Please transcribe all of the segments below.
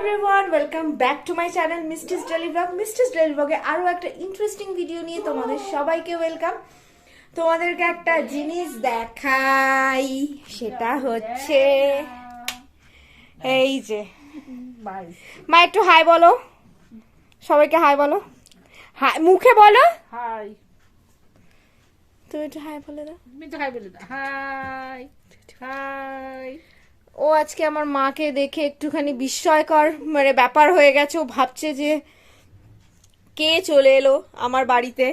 Everyone welcome back to my channel Misti's daily blog Misti's daily ব্লগে আরও একটা interesting video নিয়ে তোমাদের সবাইকে ওয়েলকাম তোমাদেরকে একটা জিনিস দেখাই সেটা হচ্ছে এই যে। মা একটু হাই বলো। সবাইকে হাই বলো। হাই মুখে বলো। হাই তুমি একটু হাই বলে দাও। তুমি তো হাই বলে দাও। হাই হাই ও আজকে আমার মাকে দেখে একটুখানি বিস্ময়কর মানে ব্যাপার হয়ে গেছে। ও ভাবছে যে কে চলে এলো আমার বাড়িতে।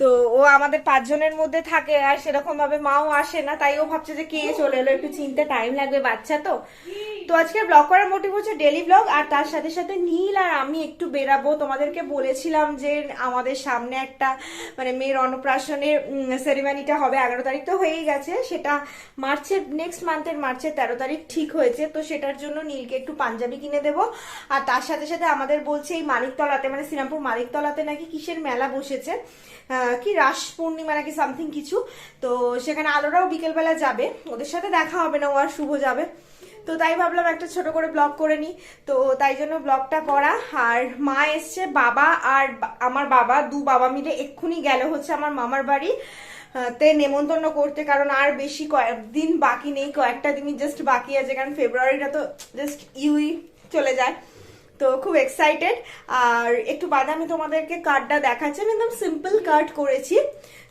তো ও আমাদের পাঁচজনের মধ্যে থাকে আর সেরকম ভাবে মাও আসে না, তাই ও ভাবছে যে কে চলে এলো, একটু চিনতে টাইম লাগবে বাচ্চা তো। তো আজকে ব্লগ করার মোটিভ হচ্ছে ডেলি ব্লগ আর তার সাথে সাথে নীল আর আমি একটু বেরাবো। তোমাদেরকে বলেছিলাম যে আমাদের সামনে একটা মানে মেয়ের অন্নপ্রাশনের সেরিমানিটা হবে, এগারো তারিখ তো হয়েই গেছে, সেটা মার্চের নেক্সট মান্থের মার্চের তেরো তারিখ ঠিক হয়েছে, তো সেটার জন্য নীলকে একটু পাঞ্জাবি কিনে দেবো। আর তার সাথে সাথে আমাদের বলছে এই মানিকতলাতে মানে শ্রীরামপুর মানিকতলাতে নাকি কিসের মেলা বসেছে কি, রাস পূর্ণিমা নাকি সামথিং কিছু। তো সেখানে আলোরাও বিকেলবেলা যাবে। ওদের সাথে দেখা হবে না, ও আর শুভ যাবে। তো তাই ভাবলাম একটা ছোট করে ব্লগ করে নিই তো তাই জন্য ব্লগটা করা। আর মা এসছে, বাবা আর আমার বাবা, দু বাবা মিলে এক্ষুনি গেল হচ্ছে আমার মামার বাড়ি। তে নেমন্তন্ন করতে, কারণ আর বেশি কয়েকদিন বাকি নেই, কয়েকটা দিনই জাস্ট বাকি আছে, কারণ ফেব্রুয়ারিটা তো জাস্ট ইউই চলে যায়। তো খুব এক্সাইটেড আর একটু বাদে আমি তোমাদেরকে কার্ডটা দেখাচ্ছি। আমি একদম সিম্পল কার্ড করেছি।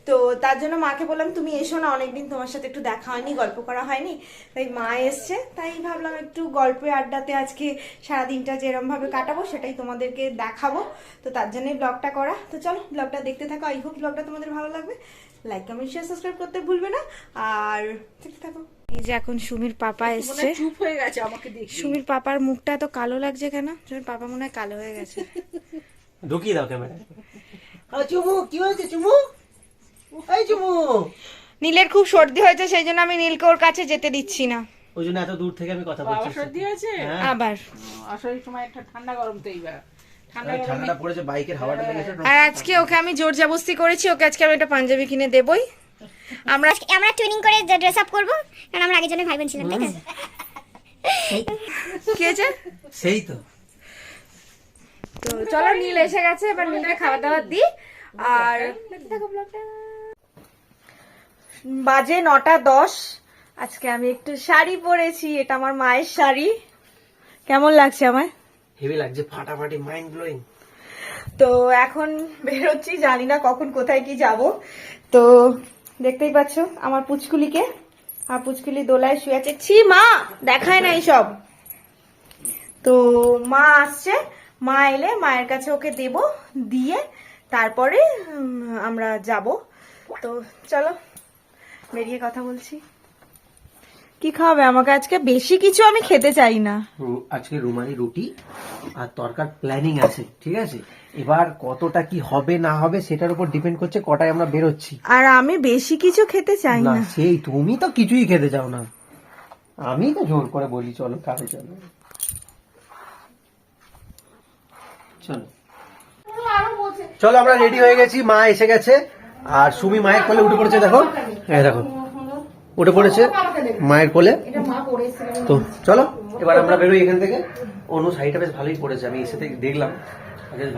তো তার জন্য মাকে বললাম, তুমি এসো না, অনেকদিন তোমার সাথে একটু দেখা হয়নি, গল্প করা হয়নি। তাই মা এসছে। তাই ভাবলাম একটু গল্পে আড্ডাতে আজকে সারাদিনটা যেরম ভাবে কাটাবো, সেটাই তোমাদেরকে দেখাবো। তো তার জন্যই ব্লগটা করা। তো চলো ব্লগটা দেখতে থাকো। আই হোপ ব্লগটা তোমাদের ভালো লাগবে। লাইক কমেন্ট শেয়ার সাবস্ক্রাইব করতে ভুলবে না। আর দেখতে থাকো। এই যে এখন সুমির পাপা এসছে। চুপ হয়ে গেছে আমাকে দেখি। সুমির পাপার মুখটা এত কালো লাগছে কেন? সুমির পাপা মনে হয় কালো হয়ে গেছে। ঢুকিয়ে দাও ক্যামেরা চুমু কি হয়েছে চুমু? এই চুমু। নীলের খুব সর্দি হয়েছে সেই জন্য আমি নীলকে ওর কাছে যেতে দিচ্ছি না। ওই জন্য এত দূর থেকে আমি কথা বলছি। সর্দি হয়েছে? হ্যাঁ। আবার। আসলে সময় একটা ঠান্ডা গরম তো এইবার। ঠান্ডা গরমে ঠান্ডাটা পড়েছে বাইকের হাওয়াটা লেগেছে। আর আজকে ওকে আমি জোর জাবস্তি করেছি ওকে আজকে আমি একটা পাঞ্জাবি কিনে দেবই। আমরা আজকে আমরা টুইনিং করে ড্রেস আপ করব কারণ আমরা আগের জন্য ভাই বোন ছিলাম তাই না? কি হয়েছে সেই তো। তো চলো নীল এসে গেছে এবার নীলকে খাবার দাবার দিই আর বাজে নটা দশ আজকে আমি একটু শাড়ি পরেছি এটা আমার মায়ের শাড়ি। কেমন লাগছে আমার হেভি লাগছে ফাটাফাটি মাইন্ড ব্লোয়িং তো এখন বেরোচ্ছি জানি না কখন কোথায় কি যাব। তো দেখতেই পাচ্ছ আমার পুচকুলিকে। আর পুচকুলি দোলায় শুয়ে আছে। ছি, মা! দেখায় না সব তো মা আসছে। মা এলে মায়ের কাছে ওকে দেব, দিয়ে তারপরে আমরা যাব। তো চলো, বেরিয়ে কথা বলছি। কি খাওয়াবে? আমাকে আজকে বেশি কিছু আমি খেতে চাই না। আজকে রুমালি রুটি? আর তরকার প্ল্যানিং আছে ঠিক আছে? এবার কতটা কি হবে না হবে সেটার উপর ডিপেন্ড করছে কটায় আমরা বেরোচ্ছি। আর আমি বেশি কিছু খেতে চাই না সেই তুমি তো কিছুই খেতে চাও না। আমি তো জোর করে বলি চলো খাবে চলো। চলো। চলো আমরা রেডি হয়ে গেছি মা এসে গেছে। আর সুমি মায়ের কোলে উঠে পড়েছে দেখো। হ্যাঁ দেখো উঠে পড়েছে মায়ের কোলে। তো চলো। এবার আমরা বেরোই এখান থেকে। অনু শাড়িটা বেশ ভালোই পড়েছে আমি এসে থেকে দেখলাম। বেশ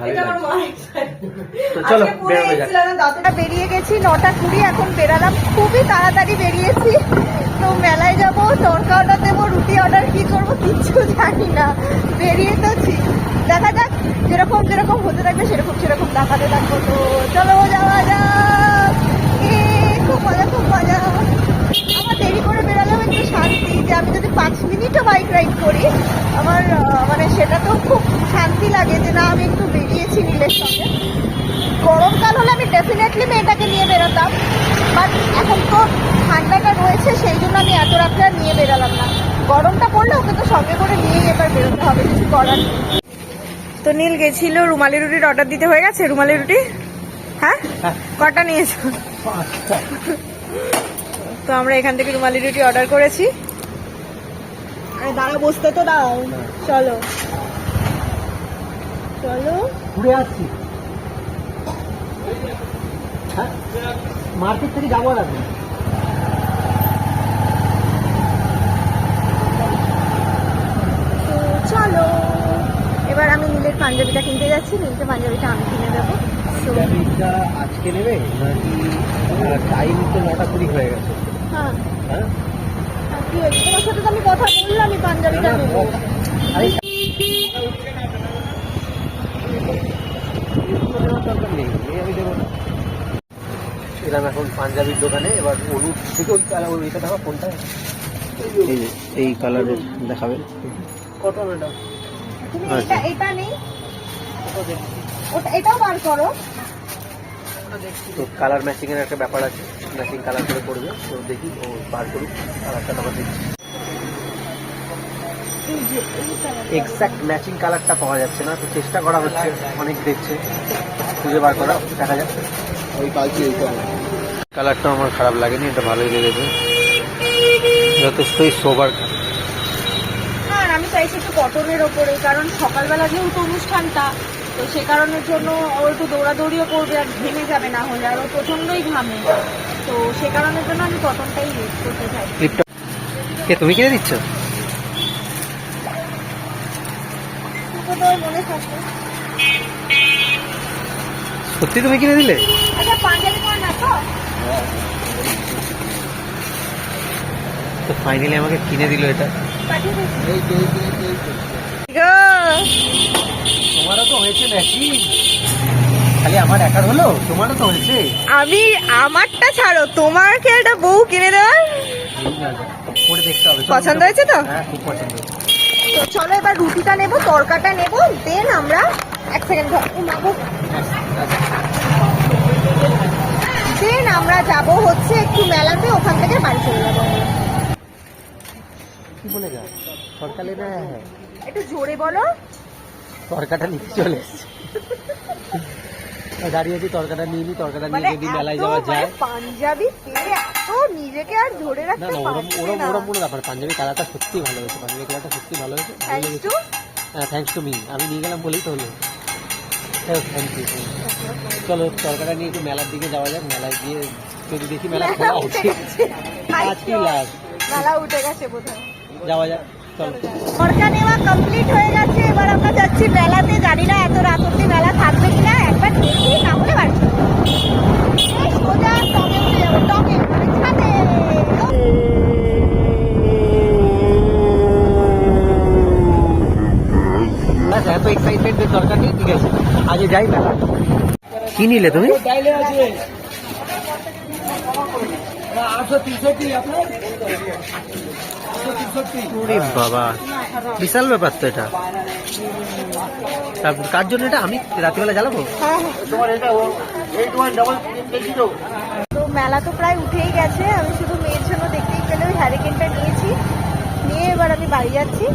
তো চলো বেরোবে বেরিয়ে গেছি নটা কুড়ি এখন বেরালাম। খুবই তাড়াতাড়ি বেরিয়েছি। তো মেলায় যাব তরকা অর্ডার দেবো রুটি অর্ডার কি করব কিচ্ছু জানি না। বেরিয়ে তো দেখা যাক যেরকম যেরকম হতে থাকবে সেরকম সেরকম দেখাতে থাকব তো চলো যাওয়া যাক এ, খুব মজা খুব মজা আমার দেরি করে বেরালাম একটু শান্তি যে আমি যদি পাঁচ মিনিটও বাইক রাইড করি আমার আহ, মানে সেটা তো খুব শান্তি লাগে যে না আমি একটু বেরিয়েছি সঙ্গে। গরমকাল হলে আমি ডেফিনেটলি মেয়েটাকে নিয়ে বেরোতাম। বাট এখন তো ঠান্ডাটা রয়েছে সেই জন্য আমি এত রাত্রে আর নিয়ে বেরোলাম না। গরমটা পড়লে ওকে তো সঙ্গে করে নিয়েই এবার বেরোতে হবে কিছু করার তো নীল গেছিল রুমালি রুটির অর্ডার দিতে হয়ে গেছে? রুমালি রুটি? হ্যাঁ? কটা নিয়েছো? তো আমরা এখান থেকে রুমালি রুটি অর্ডার করেছি। দাঁড়া বসতে তো দাও। চলো। চলো। ঘুরে আসছি। হ্যাঁ মার্কেট থেকে যাব লাগবে চলো। নীলের পাঞ্জাবিটা কিনতে যাচ্ছি। নীলকে পাঞ্জাবিটা আমি কিনে দেবো। পাঞ্জাবিটা আজকে নেবে? নাকি টাইম তো নটা কুড়ি হয়ে গেছে। হ্যাঁ। হ্যাঁ? কি হয়েছে? তোমার সাথে তো আমি কথা বললামই পাঞ্জাবিটা নেব আরে দেওয়ার দরকার নেই এই আমি দেবো না এলাম এখন পাঞ্জাবির দোকানে এবার অনুপ থেকে ওই কালার ওই এটা দেখো কোনটা? এই যে এই কালারের দেখাবেন। কত ম্যাডাম? তুমি। এটা এটা নেই। ওটা এটাও বার করো। তো কালার ম্যাচিং এর একটা ব্যাপার আছে। ম্যাচিং কালার করে করবে তো দেখি ও বার করুক। কালারটা তারপর দেখছি। এই এই। এক্সাক্ট ম্যাচিং কালারটা পাওয়া যাচ্ছে না তো চেষ্টা করা হচ্ছে অনেক দেখছে। খুঁজে বার করা দেখা যাক। ওই কালকে কালারটা আমার খারাপ লাগেনি এটা ভালোই লেগেছে। যথেষ্টই সোবার আর আমি চাইছি একটু কটনের ওপরে কারণ সকালবেলা যেহেতু অনুষ্ঠানটা তো সে কারণের জন্য ও একটু দৌড়াদৌড়িও করবে আর ঘেমে যাবে না হলে আর ও প্রচন্ডই ঘামে। তো সে কারণের জন্য আমি কটনটাই ইউজ করতে চাই তুমি কিনে দিচ্ছ? মনে সত্যি তুমি কিনে দিলে? আচ্ছা পাঞ্জাবি কর না তো? তো ফাইনালি আমাকে কিনে দিল এটা। তোমারও তো হয়েছে নাকি খালি আমার একার হলো তোমারও তো হয়েছে। আমি আমারটা ছাড়ো তোমাকে একটা বউ কিনে দেওয়ার? পরে দেখতে হবে। পছন্দ হয়েছে তো? হ্যাঁ খুব পছন্দ হয়েছে। তো চলো এবার রুটিটা নেব তরকাটা নেব দেন আমরা এক সেকেন্ড দেন আমরা যাব হচ্ছে একটু মেলাতে ওখান থেকে বাড়ি চলে যাব কি বলে না একটু জোরে বলো। তরকাটা নিতে চলে এসছে। দাঁড়িয়ে আছি তরকাটা নিয়ে নি তরকাটা নিয়ে মানে যদি মেলায় যাওয়া মানে যায় পাঞ্জাবি পেয়ে এত নিজেকে আর ধরে রাখতে না ওরম ওরম ওরম কোনো ব্যাপার পাঞ্জাবি কালারটা সত্যি ভালো হয়েছে পাঞ্জাবি কালারটা সত্যি ভালো হয়েছে। হ্যাঁ থ্যাংকস টু মি আমি নিয়ে গেলাম বলেই তো হলো। থ্যাংক ইউ চলো তরকাটা নিয়ে একটু মেলার দিকে যাওয়া যাক মেলায় গিয়ে যদি দেখি মেলা খোলা আছে আজকে লাস্ট মেলা উঠে গেছে বোধহয়। যাওয়া যাক সরকার নেওয়া কমপ্লিট হয়ে গেছে এবার আমরা যাচ্ছি মেলাতে। জানি না এত রাত অব্দি মেলা থাকবে কিনা। এত এক্সাইটেড দরকার নেই ঠিক আছে। আজ যাই মেলা কি নিলে তুমি? ওরে বাবা, বিশাল ব্যাপার তো এটা। কার জন্য এটা? আমি রাত্রিবেলা জ্বালাবো? তো মেলা তো প্রায় উঠেই গেছে, আমি শুধু মেয়ের জন্য দেখতেই পেলে ওই হ্যারিকেনটা নিয়েছি। নিয়ে এবার আমি বাড়ি যাচ্ছি,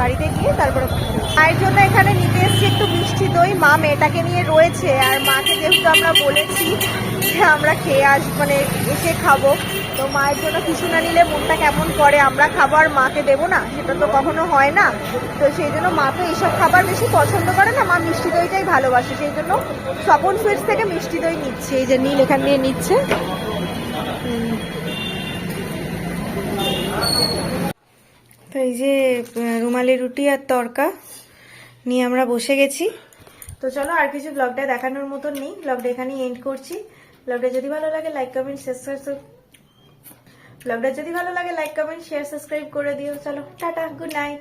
বাড়িতে গিয়ে তারপরে মায়ের জন্য এখানে নিতে এসেছি একটু মিষ্টি দই। মা মেয়েটাকে নিয়ে রয়েছে, আর মাকে যেহেতু আমরা বলেছি যে আমরা খেয়ে আস মানে এসে খাব। তো মায়ের জন্য কিছু না নিলে মনটা কেমন করে? আমরা খাবার মাকে দেবো না, সেটা তো কখনো হয় না। তো সেই জন্য মা তো এইসব খাবার বেশি পছন্দ করে না, মা মিষ্টি দইটাই ভালোবাসে, সেই জন্য স্বপন সুইটস থেকে মিষ্টি দই নিচ্ছে, এই যে নীল এখান দিয়ে নিচ্ছে। তো এই যে রুমালি রুটি আর তরকা নিয়ে আমরা বসে গেছি। তো চলো আর কিছু ব্লগটা দেখানোর মতন নেই। ব্লগটা এখানেই এন্ড করছি। ব্লগটা যদি ভালো লাগে লাইক কমেন্ট সাবস্ক্রাইব ব্লগটা যদি ভালো লাগে লাইক কমেন্ট শেয়ার সাবস্ক্রাইব করে দিও। চলো টাটা গুড নাইট